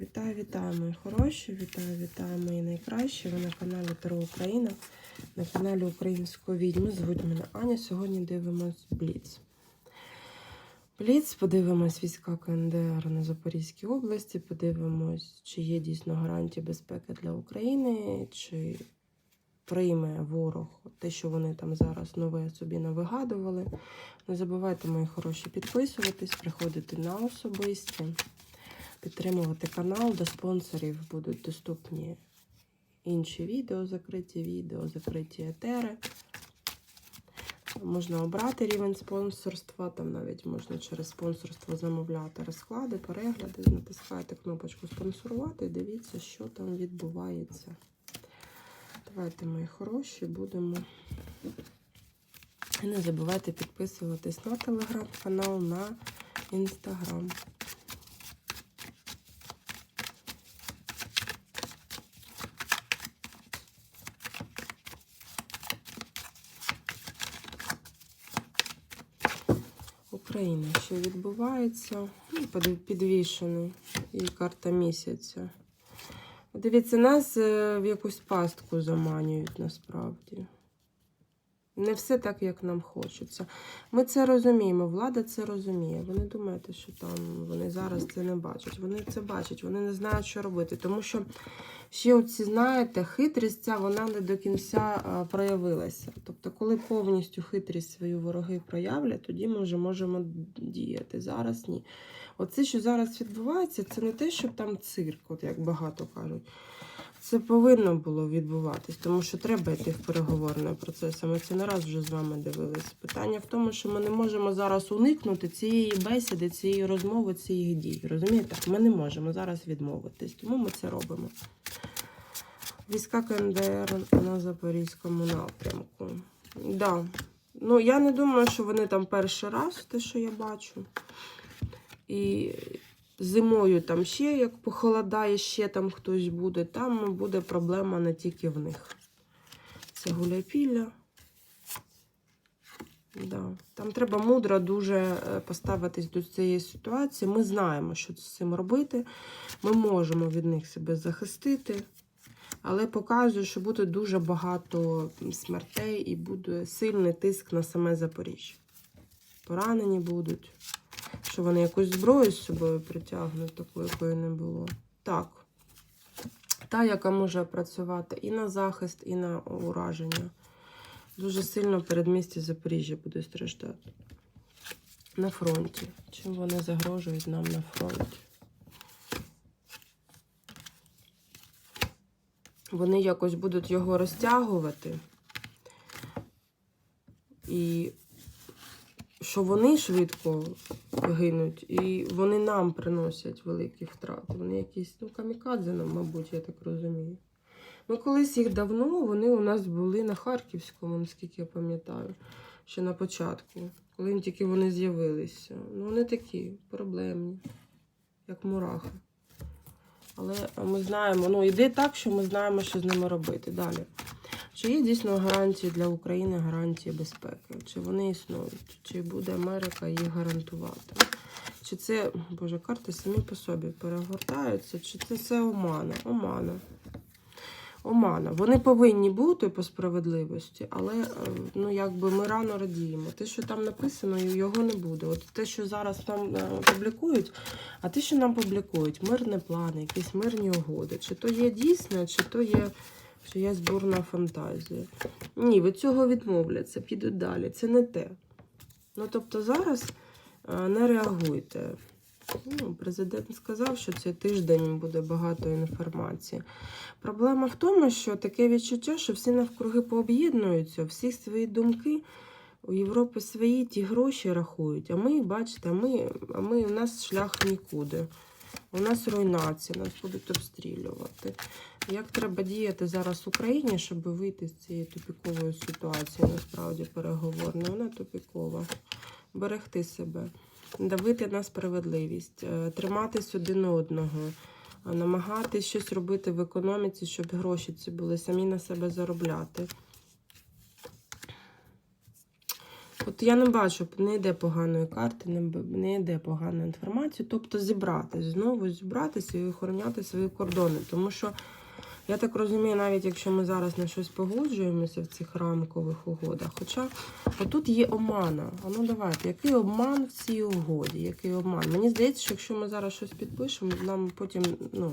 Вітаю, вітаю, мої хороші! Вітаю, вітаю, мої найкращі. Ви на каналі Таро Україна, на каналі Української відьми. Звуть мене Аня. Сьогодні дивимось Бліц. Бліц, подивимось війська КНДР на Запорізькій області, подивимось, чи є дійсно гарантії безпеки для України, чи прийме ворог те, що вони там зараз нове собі навигадували. Не забувайте, мої хороші, підписуватись, приходити на особисті підтримувати канал. До спонсорів будуть доступні інші відео, закриті відео, закриті етери. Можна обрати рівень спонсорства, там навіть можна через спонсорство замовляти розклади, перегляди. Натискаєте кнопочку спонсорувати дивіться, що там відбувається. Давайте, мої хороші, будемо. І не забувайте підписуватись на телеграм-канал, на інстаграм. Україна, що відбувається? Ну, Підвішений і карта місяця. Дивіться, нас е, в якусь пастку заманюють насправді. Не все так, як нам хочеться. Ми це розуміємо, влада це розуміє. Ви не думаєте, що там вони зараз це не бачать. Вони це бачать, вони не знають, що робити. Тому що ще оці, знаєте, хитрість ця вона не до кінця проявилася. Тобто, коли повністю хитрість свою вороги проявлять, тоді ми вже можемо діяти. Зараз ні. Оце, що зараз відбувається, це не те, що там цирк, от як багато кажуть. Це повинно було відбуватись, тому що треба йти в переговорний процес. Ми це не раз вже з вами дивились. Питання в тому, що ми не можемо зараз уникнути цієї бесіди, цієї розмови, цієї дій. Розумієте? Ми не можемо зараз відмовитись, тому ми це робимо. Війська КНДР на Запорізькому напрямку. Да. Ну, я не думаю, що вони там перший раз, те, що я бачу. І зимою там ще як похолодає, ще там хтось буде, там буде проблема не тільки в них. Це гуляпілля. Да. Там треба мудро дуже е, поставитись до цієї ситуації. Ми знаємо, що з цим робити. Ми можемо від них себе захистити. Але показує, що буде дуже багато смертей і буде сильний тиск на саме Запоріжжя. Поранені будуть що вони якусь зброю з собою притягнуть, таку, якої не було. Так. Та, яка може працювати і на захист, і на ураження. Дуже сильно передмісті Запоріжжя буде страждати. На фронті. Чим вони загрожують нам на фронті? Вони якось будуть його розтягувати. І що вони швидко гинуть, і вони нам приносять великі втрати. Вони якісь, ну, камікадзе нам, мабуть, я так розумію. Ну, колись їх давно вони у нас були на Харківському, наскільки я пам'ятаю, ще на початку, коли тільки вони з'явилися. Ну, вони такі проблемні, як мурахи. Але ми знаємо, ну, іде так, що ми знаємо, що з ними робити. Далі. Чи є дійсно гарантії для України, гарантії безпеки? Чи вони існують? Чи буде Америка їх гарантувати? Чи це, боже, карти самі по собі перегортаються, чи це все омана? Омана. Омана. Вони повинні бути по справедливості, але е, ну, якби ми рано радіємо. Те, що там написано, його не буде. От те, що зараз там е, публікують, а те, що нам публікують, мирні плани, якісь мирні угоди. Чи то є дійсне, чи то є що є зборна фантазія. Ні, від цього відмовляться, підуть далі. Це не те. Ну, тобто, зараз не реагуйте. Ну, Президент сказав, що цей тиждень буде багато інформації. Проблема в тому, що таке відчуття, що всі навкруги пооб'єднуються, всі свої думки. У Європи свої ті гроші рахують, а ми, бачите, ми, а ми у нас шлях нікуди. У нас руйнація, нас будуть обстрілювати. Як треба діяти зараз Україні, щоб вийти з цієї тупікової ситуації, насправді переговорної? Вона тупікова. Берегти себе, давити на справедливість, е, триматись один одного, е, намагатись щось робити в економіці, щоб гроші ці були, самі на себе заробляти. От я не бачу, не йде поганої карти, не, не йде поганої інформації. Тобто зібратись, знову зібратися і охороняти свої кордони. Тому що, я так розумію, навіть якщо ми зараз на щось погоджуємося в цих рамкових угодах, хоча тут є омана. А ну давайте, який обман в цій угоді? Який обман? Мені здається, що якщо ми зараз щось підпишемо, нам потім ну,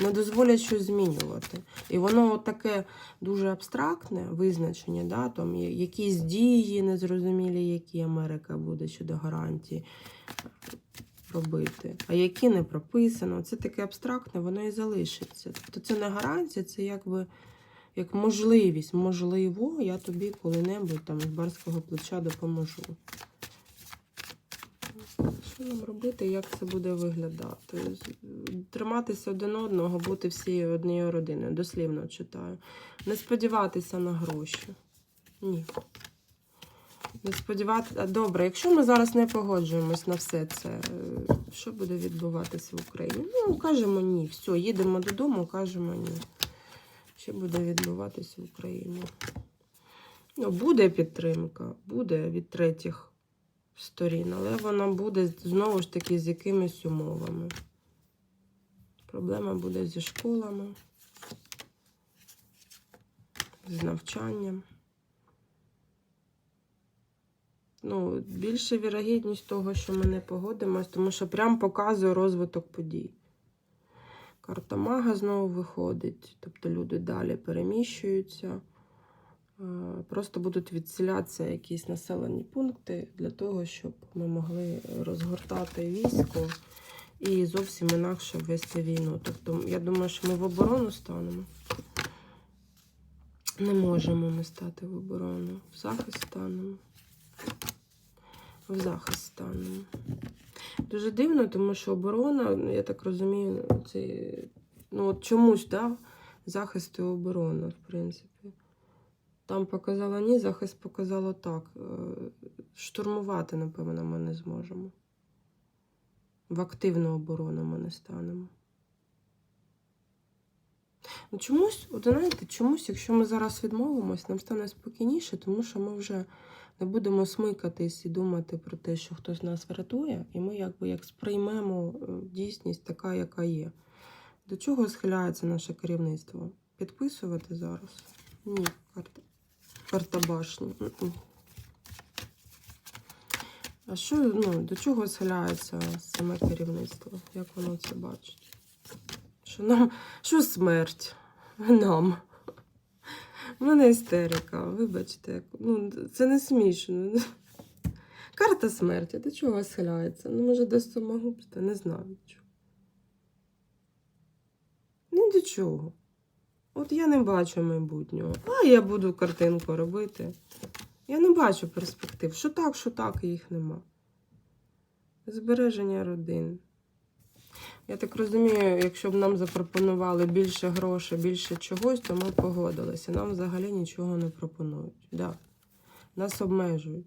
не дозволять щось змінювати. І воно таке дуже абстрактне визначення, да, там якісь дії незрозумілі, які Америка буде щодо гарантії робити, а які не прописано. Це таке абстрактне, воно і залишиться. Тобто це не гарантія, це якби як можливість. Можливо, я тобі коли-небудь там з барського плеча допоможу. Що нам робити, як це буде виглядати? Триматися один одного, бути всією однією родиною, дослівно читаю. Не сподіватися на гроші. Ні. Не сподіватися. Добре, якщо ми зараз не погоджуємось на все це, е, що буде відбуватися в Україні? Ну, кажемо ні. Все, їдемо додому, кажемо ні. Що буде відбуватися в Україні? Ну, буде підтримка, буде від третіх сторін, але вона буде знову ж таки з якимись умовами. Проблема буде зі школами, з навчанням. Ну, більше вірогідність того, що ми не погодимось, тому що прям показує розвиток подій. Карта мага знову виходить, тобто люди далі переміщуються. Е, Просто будуть відселятися якісь населені пункти для того, щоб ми могли розгортати військо і зовсім інакше вести війну. Тобто, я думаю, що ми в оборону станемо. Не можемо ми стати в оборону. В захист станемо. В захист станемо. Дуже дивно, тому що оборона, ну, я так розумію, це ну, от чомусь, да, захист і оборона, в принципі. Там показала ні, захист показало так. Е, Штурмувати, напевно, ми не зможемо. В активну оборону ми не станемо. Ну, чомусь, от знаєте, чомусь, якщо ми зараз відмовимось, нам стане спокійніше, тому що ми вже не будемо смикатись і думати про те, що хтось нас врятує, і ми якби як сприймемо е, дійсність така, яка є. До чого схиляється наше керівництво? Підписувати зараз? Ні, карта. Карта. А що, ну, до чого схиляється саме керівництво? Як воно це бачить? Що нам, що смерть? Нам. У мене істерика, вибачте. Ну, це не смішно. Карта смерті, до чого схиляється? Ну, може, до самогубства, не знаю. Ні до чого. От я не бачу майбутнього. А я буду картинку робити. Я не бачу перспектив. Що так, що так, їх нема. Збереження родин. Я так розумію, якщо б нам запропонували більше грошей, більше чогось, то ми б погодилися. Нам взагалі нічого не пропонують. Да. Нас обмежують.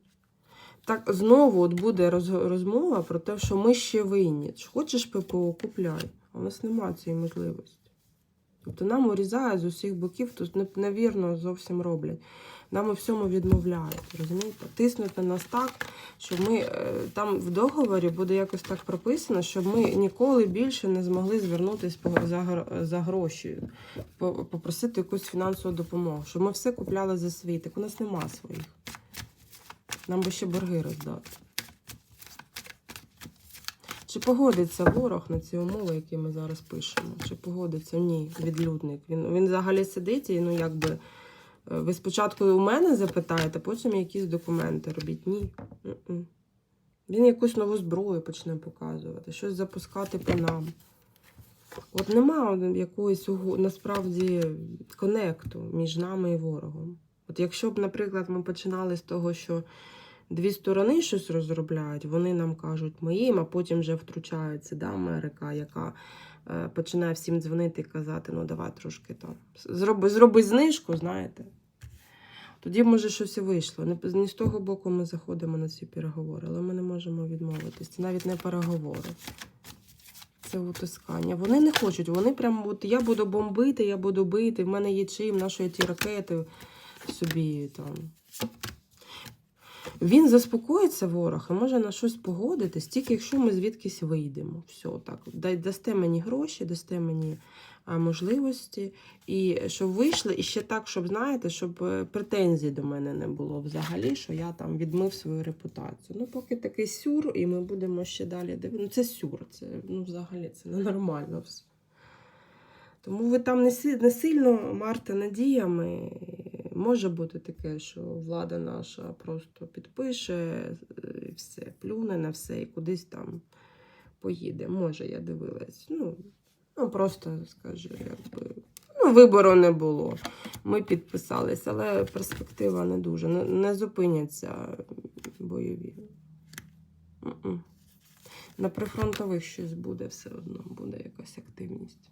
Так знову от буде роз- розмова про те, що ми ще винні. Хочеш ППО, купляй. У нас немає цієї можливості. Тобто нам урізають з усіх боків, тут невірно зовсім роблять. Нам у всьому відмовляють, розумієте? Тиснуть на нас так, що ми е, там в договорі буде якось так прописано, щоб ми ніколи більше не змогли звернутися за, гроші, по- попросити якусь фінансову допомогу, щоб ми все купляли за свій. Так у нас нема своїх. Нам би ще борги роздати. Чи погодиться ворог на ці умови, які ми зараз пишемо? Чи погодиться? Ні, відлюдник. Він, він взагалі сидить і ну якби. Е, Ви спочатку у мене запитаєте, потім якісь документи робіть. Ні. Він якусь нову зброю почне показувати, щось запускати по нам. От нема уго- насправді конекту між нами і ворогом. От якщо б, наприклад, ми починали з того, що дві сторони щось розробляють, вони нам кажуть ми їм, а потім вже втручається да, Америка, яка е, починає всім дзвонити і казати, ну давай трошки там. Зроби, зроби знижку, знаєте. Тоді, може, щось і вийшло. Не, не з того боку ми заходимо на ці переговори, але ми не можемо відмовитись. Це навіть не переговори. Це утискання. Вони не хочуть, вони прямо, от я буду бомбити, я буду бити, в мене є чим, наші ті ракети собі там. Він заспокоїться ворог і може на щось погодитись, тільки якщо ми звідкись вийдемо. Все, так. Дасте мені гроші, дасте мені можливості, і щоб вийшли, і ще так, щоб знаєте, щоб е, претензій до мене не було взагалі, що я там відмив свою репутацію. Ну, поки такий сюр, і ми будемо ще далі дивитися. Ну, це сюр, це ну, взагалі це ненормально все. Тому ви там не сильно марте надіями. Може бути таке, що влада наша просто підпише е, все, плюне на все і кудись там поїде. Може, я дивилась. Ну, ну просто скажу, якби. Ну, вибору не було. Ми підписались, але перспектива не дуже. Не, не зупиняться бойові. На прифронтових щось буде все одно, буде якась активність.